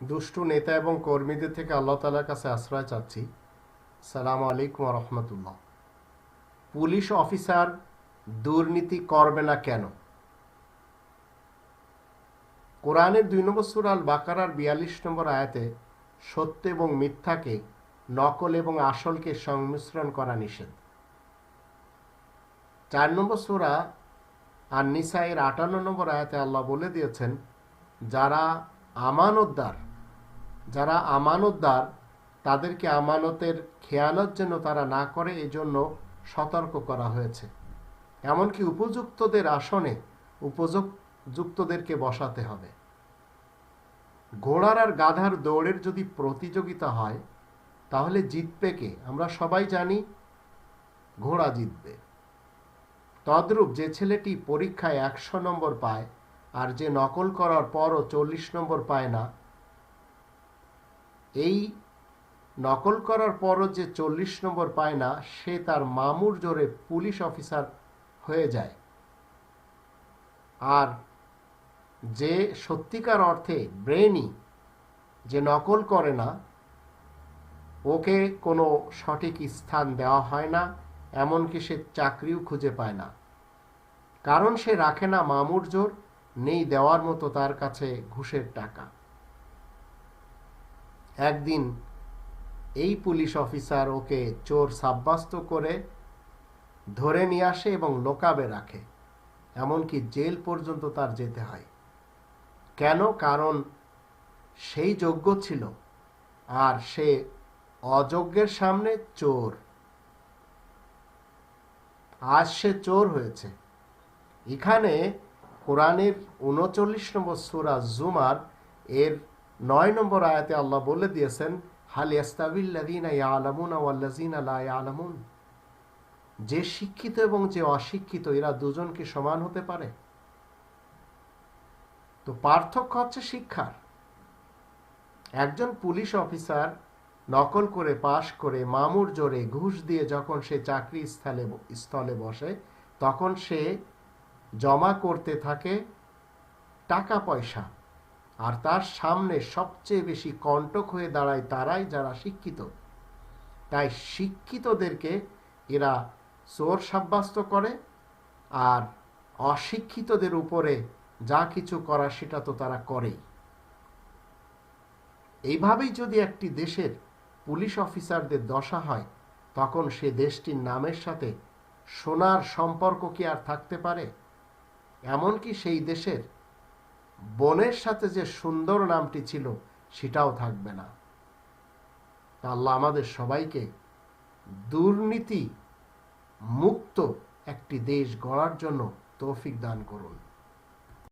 দুষ্টু নেতা এবং কর্মীদের থেকে আল্লাহ তালার কাছে আশ্রয় চাচ্ছি। সালাম আলাইকুম রহমতুল্লাহ। পুলিশ অফিসার দুর্নীতি করবে না কেন? কোরআনের দুই নম্বর সুরাল বাকারার বিয়াল্লিশ নম্বর আয়াতে সত্য এবং মিথ্যাকে নকল এবং আসলকে সংমিশ্রণ করা নিষেধ। চার নম্বর সুরা আর নিসাইয়ের আটান্ন নম্বর আয়াতে আল্লাহ বলে দিয়েছেন, যারা আমানতদার। যারা আমানতদার, তাদেরকে আমানতের খেয়ালত যেন তারা না করে, এজন্য সতর্ক করা হয়েছে। এমনকি উপযুক্তদের আসনে উপযুক্তদেরকে বসাতে হবে। ঘোড়ার আর গাধার দৌড়ের যদি প্রতিযোগিতা হয়, তাহলে জিতবে কে? আমরা সবাই জানি ঘোড়া জিতবে। তদ্রূপ যে ছেলেটি পরীক্ষায় একশো নম্বর পায় আর যে নকল করার পরও চল্লিশ নম্বর পায় না, এই নকল করার পরও যে চল্লিশ নম্বর পায় না, সে তার মামুর জোরে পুলিশ অফিসার হয়ে যায়। আর যে সত্যিকার অর্থে ব্রেনি যে নকল করে না, ওকে কোনো সঠিক স্থান দেওয়া হয় না, এমনকি সে চাকরিও খুঁজে পায় না। কারণ সে রাখে না মামুর জোর নেই দেওয়ার মতো তার কাছে ঘুষের টাকা। একদিন এই পুলিশ অফিসার ওকে চোর সাব্যস্ত করে ধরে নিয়ে আসে এবং লোকাবে রাখে, এমনকি জেল পর্যন্ত তার যেতে হয়। কেন? কারণ সেই যোগ্য ছিল আর সে অযোগ্যের সামনে চোর। আজ সে চোর হয়েছে। এখানে কোরআনের উনচল্লিশ নম্বর সুরা জুমার এর নয় নম্বর আয়াতে আল্লাহ বলে দিয়েছেন, হাল ইয়ালামুন যে শিক্ষিত এবং যে অশিক্ষিত, এরা দুজন কি সমান হতে পারে। তো পার্থক্য হচ্ছে শিক্ষার। একজন পুলিশ অফিসার নকল করে, পাশ করে, মামুর জোরে ঘুষ দিয়ে যখন সে চাকরি স্থলে স্থলে বসে, তখন সে জমা করতে থাকে টাকা পয়সা। আর তার সামনে সবচেয়ে বেশি কণ্টক হয়ে দাঁড়ায় তারাই যারা শিক্ষিত। তাই শিক্ষিতদেরকে এরা চোর সাব্যস্ত করে আর অশিক্ষিতদের উপরে যা কিছু করা সেটা তো তারা করেই। এইভাবেই যদি একটি দেশের পুলিশ অফিসারদের দশা হয়, তখন সে দেশটির নামের সাথে সোনার সম্পর্ক কি আর থাকতে পারে? এমনকি সেই দেশের বনের সাথে যে সুন্দর নামটি ছিল, সেটাও থাকবে না। আল্লাহ আমাদের সবাইকে দুর্নীতি মুক্ত একটি দেশ গড়ার জন্য তৌফিক দান করুন।